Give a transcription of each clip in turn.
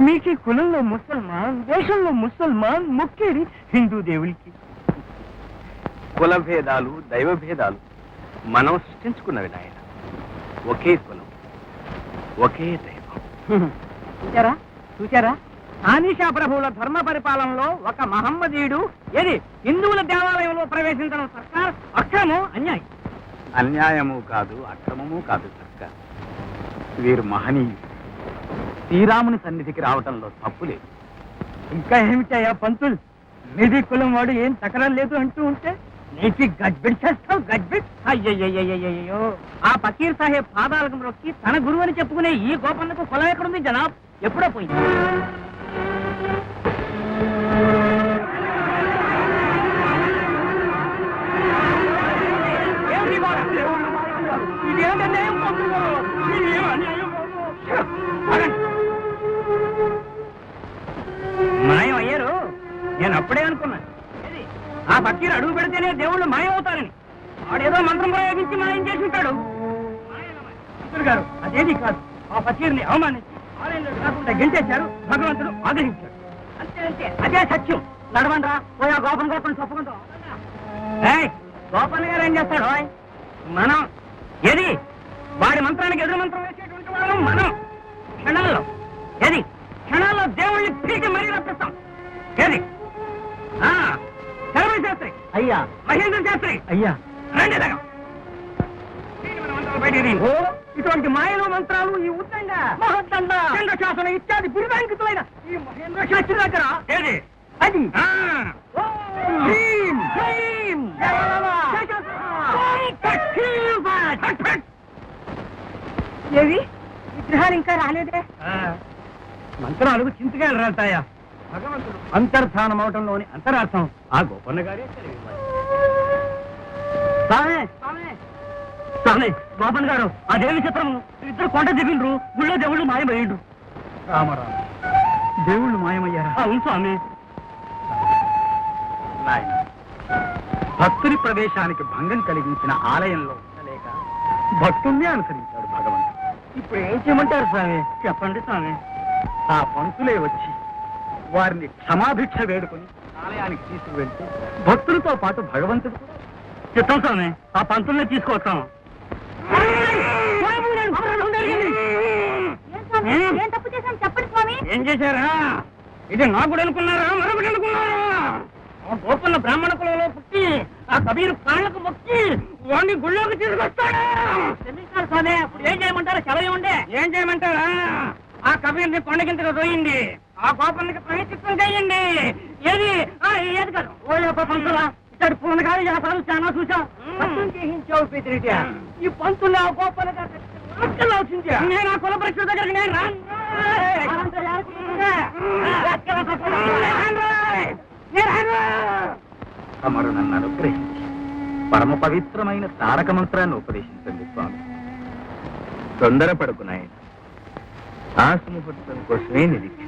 మీకు కులంలో ముసల్మాన్ దేశంలో ముసల్మాన్ మొక్కేది హిందూ దేవుడికి కుల భేదాలు దైవ భేదాలు మనం సృష్టించుకున్నవి నాయన. ఒకే కులం ఒకే దైవం. చూచారా? చూచారా? ఆనిషా ప్రభువుల ధర్మ పరిపాలనలో ఒక మహమ్మదీయుడు ఏది? హిందువుల దేవాలయంలో ప్రవేశించడం సర్కార్ అక్రమం అన్యాయం? అన్యాయము కాదు అక్రమము కాదు సర్కార్. వీరు మహనీయులు. శ్రీరాముని సన్నిధికి రావటంలో తప్పు లేదు. ఇంకా ఏమిటయ్యా పంతులు? నిధి కులం వాడు ఏం తకరం లేదు అంటూ ఉంటే నీటి గడ్బిడ్ చేస్తావు గడ్బిడ్ అయ్యయ్యో ఆ ఫకీర్ సాహెబ్ పాదాలకు మొక్కి తన గురువు అని చెప్పుకునే ఈ గోపన్నకు కులం ఎక్కడుంది జనాబ్? ఎప్పుడో పోయింది. నేను అప్పుడే అనుకున్నాను ఆ ఫకీర్ అడుగు పెడితేనే దేవుళ్ళు మాయమవుతారని. వాడేదో మంత్రం ప్రయోగించి మాయం చేసి ఉంటాడు. గారు అదేది కాదు. ఆ ఫకీర్ని అవమానించి ఆలయంలో కాకుండా గెంటేశారు భగవంతుడు ఆగ్రహించాడు. అంతే అంతే. అదే సత్యం. నడవండ్రా పోయా గోపన్ గోపన్ చెప్పుకుంటూ గోపన్ గారు ఏం చేస్తాడు మనం. ఏది? వాడి మంత్రానికి ఎదురు మంత్రం వేసేటువంటి వాళ్ళం మనం. క్షణాల్లో. ఏది? క్షణాల్లో దేవుళ్ళని పీకి మరీ రప్పిస్తాం. ఏది? అయ్యా. మహేంద్ర శాస్త్రి! అయ్యా. రండి ఇటువంటి మాయలు మంత్రాలు ఈ ఉద్దండ మహద్దండ శాసన ఇత్యాది బిరుదాంకితులైన ఈ మహేంద్ర శాస్త్రి దగ్గర. ఏది? అది. ఏవి? విగ్రహాలు ఇంకా రాలేదే? మంత్రాలకు చింతకాయలు భగవంతుడు అంతర్ధానం అవటంలోని అంతరార్థం ఆ గోపన్న గారే. స్వామి గోపన్ గారు ఆ దేవి చిత్రము ఇద్దరు కొండ దిగిండ్రు గుళ్ళో దేవుళ్ళు మాయమయ్యిండ్రు. రామరామ దేవుళ్ళు మాయమయ్యారా? అవును స్వామి. భక్తుని ప్రవేశానికి భంగం కలిగించిన ఆలయంలో భక్తుణ్ణి అనుసరించాడు భగవంతుడు. ఇప్పుడు ఏం చేయమంటారు స్వామి? చెప్పండి స్వామి. ఆ పంతులే వచ్చి వారిని క్షమాభిక్ష వేడుకొని ఆలయానికి తీసుకువెళ్తే భక్తులతో పాటు భగవంతుడు. చిత్తం స్వామి ఆ పంతుల్ని తీసుకొస్తాం ఏం స్వామి ఏం తప్పు చేశాను? చెప్పండి స్వామి. ఏం చేశారా? ఇది నా కూడా అనుకున్నారా? మరొకటి అనుకున్నారా? ఆ గోపన్న బ్రాహ్మణ కులంలో పుట్టి ఆ కబీరు కాళ్ళకు మొక్కి వాడిని గుళ్ళోకి తీసుకొస్తాడా? క్షమించాలి స్వామి అప్పుడు ఏం చేయమంటారా ఉండే. ఏం చేయమంటారా? ఆ కబీర్ని కొండకింతగా రోయింది ఆ గోపన్నకి ప్రయత్నం చేయండి. ఏది? ఆ, ఏది కాదు? ఓ యొక్క పంతులా ఇక్కడ పూర్ణకాలు చేస్తాను చాలా చూసాం చేయించావు ఈ పంతులు ఆ గోపన్న నేను ఆ కుల పరీక్ష దగ్గరికి నేను రాను. నన్ను అనుగ్రహించి పరమ పవిత్రమైన తారక మంత్రాన్ని ఉపదేశించండి స్వామి. తొందరపడుకు నాయన. ఆ సుముహూర్తం కోసమే నిరీక్ష?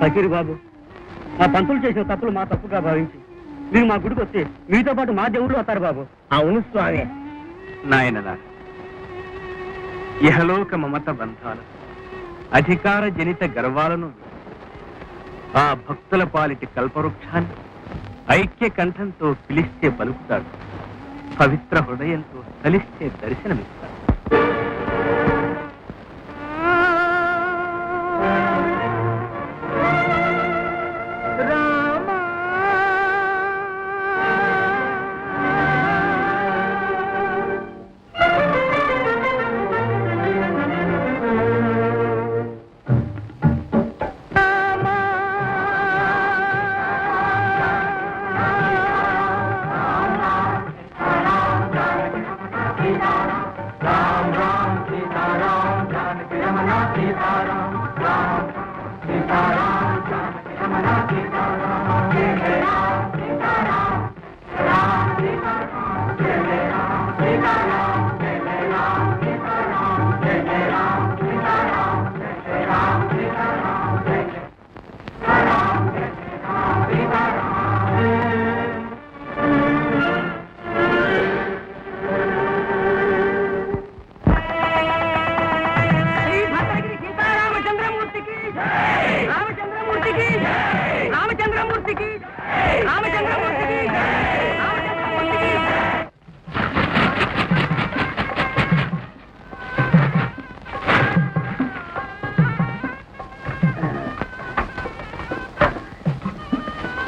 ఫకీరు బాబు ఆ పంతులు చేసిన తప్పులు మా తప్పుగా భావించి మీరు మా గుడికి వస్తే మీతో పాటు మా దేవుళ్ళు వస్తారు బాబు. అవును స్వామి. నాయనలా. ఇహలోక మమత బంధాలు అధికార జనిత గర్వాలను ఆ భక్తుల పాలిటి కల్పవృక్షాన్ని ఐక్య కంఠంతో పిలిస్తే పలుకుతాడు. పవిత్ర హృదయంతో కలిస్తే దర్శనమిస్తుంది.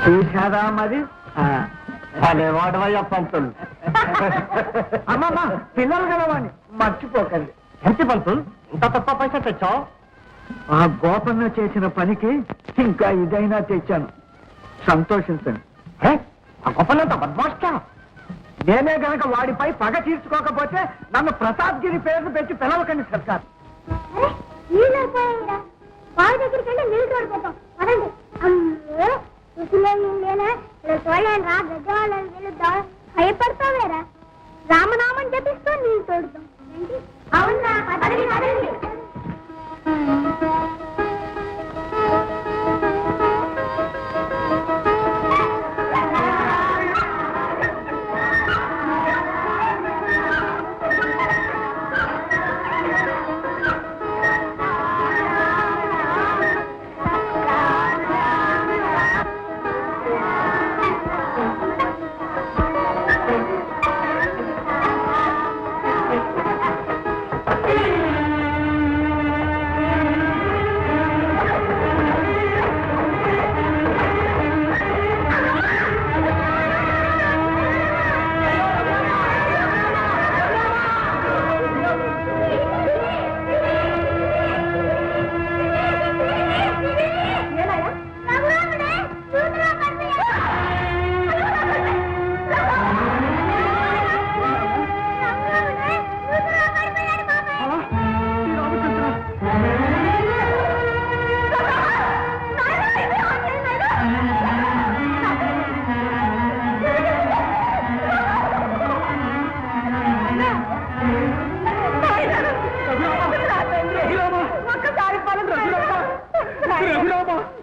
చూశారా మరి? వాడవయ్యా పంతులు. అమ్మమ్మ పిల్లలు కలవాణి మర్చిపోకండి. ఎంత పంతులు? ఇంత తక్కువ పైసా తెచ్చావు? ఆ గోపన్న చేసిన పనికి ఇంకా ఇదైనా తెచ్చాను. సంతోషించండి. ఆ గోపన్నంత బద్మాష్టా? నేనే గనక వాడిపై పగ తీర్చుకోకపోతే నన్ను ప్రసాద్ గిరి పేరు పెట్టి పిలవకండి సర్కార్. దగ్గరికి వెళ్ళి నీళ్ళు తోడిపోతాం పదండి అమ్మో ఇలా చూడలేను రా గజవాళ్ళని వెళుద్దాం భయపడతావేరా? రామనామం జపిస్తూ నీళ్ళు తోడుతాం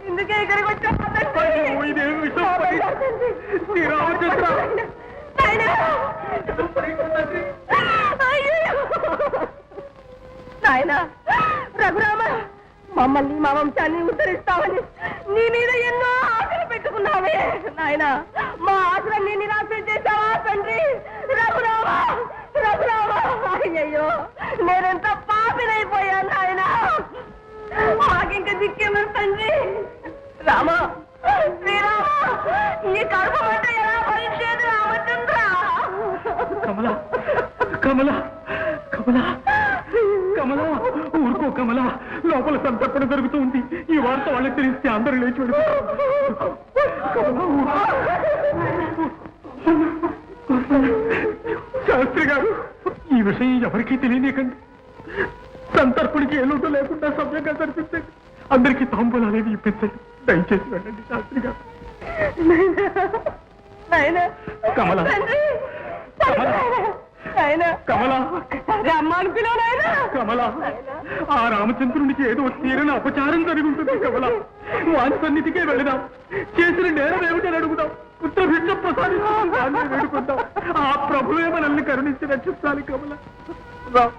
ఇందుకే ఇక్కడికి నాయన. రఘురామ మమ్మల్ని మా వంశాన్ని ఉద్ధరిస్తామని నీ మీద ఎన్నో ఆశలు పెట్టుకున్నావే. నాయన మా ఆశలన్నీ నిరాశ చేశావా తండ్రి? రఘురామ రఘురామ. అయ్యయ్యో నేనెంత పాపినైపోయాను నాయన. ఇంకా దిక్కేమని తండ్రి రామా శ్రీరామా ఈ కడుపు మంట ఎలా భరించేది రామచంద్ర? కమల కమల కమల కమల ఊరుకో కమల. లోపల సంతర్పణ జరుగుతూ ఉంది ఈ వార్త వాళ్ళకి తెలిస్తే అందరూ లేచి వెళ్ళిపోతారు శాస్త్రి గారు ఈ విషయం ఎవరికీ తెలియనీకండి సంతర్పణకి ఏలోటో లేకుండా సభ్యంగా జరిపిస్తే అందరికీ తాంబూలాలు అనేవి ఇప్పించండి. దయచేసి వెళ్ళండి శాస్త్రి గారు. కమల. కమల. కమల. ఆ రామచంద్రునికి ఏదో తీరని అపచారం జరిగి ఉంటుంది కమల. వారి సన్నిధికే వెళదాం చేసిన నేరం ఏమిటని అడుగుదాం. పుత్రభిక్ష ప్రసాదిస్తాం వారిని వేడుకుందాం. ఆ ప్రభువే మనల్ని కరుణించి రక్షిస్తాలి కమల. రా.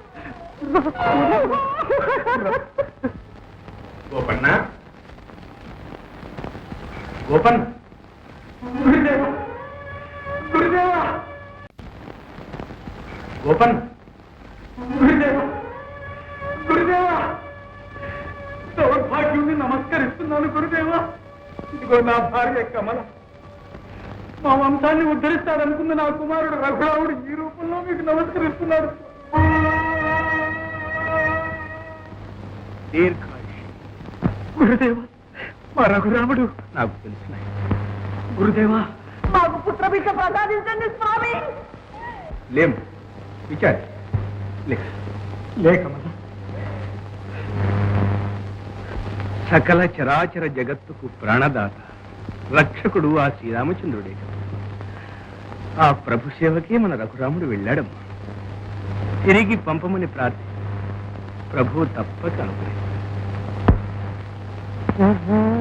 గోపన్న? గోపన్న? గోపన్న? దౌర్భాగ్యుని నమస్కరిస్తున్నాను గురుదేవా! ఇదిగో నా భార్య కమల. మా వంశాన్ని ఉద్ధరిస్తాడనుకున్న నా కుమారుడు రఘురావుడు ఈ రూపంలో మీకు నమస్కరిస్తున్నాడు. దీర్ఘ గురుదేవా మా రఘురాముడు. నాకు తెలిసిన గురుదేవా మాకు పుత్రభిక్ష ప్రసాదించండి స్వామి. లేం విచారి. లే. లే కమల సకల చరాచర జగత్తుకు ప్రాణదాత రక్షకుడు ఆ శ్రీరామచంద్రుడే. ఆ ప్రభు సేవకే మన రఘురాముడు వెళ్ళాడమ్మా. తిరిగి పంపమని ప్రార్థి ప్రభు తప్పక Mm-hmm.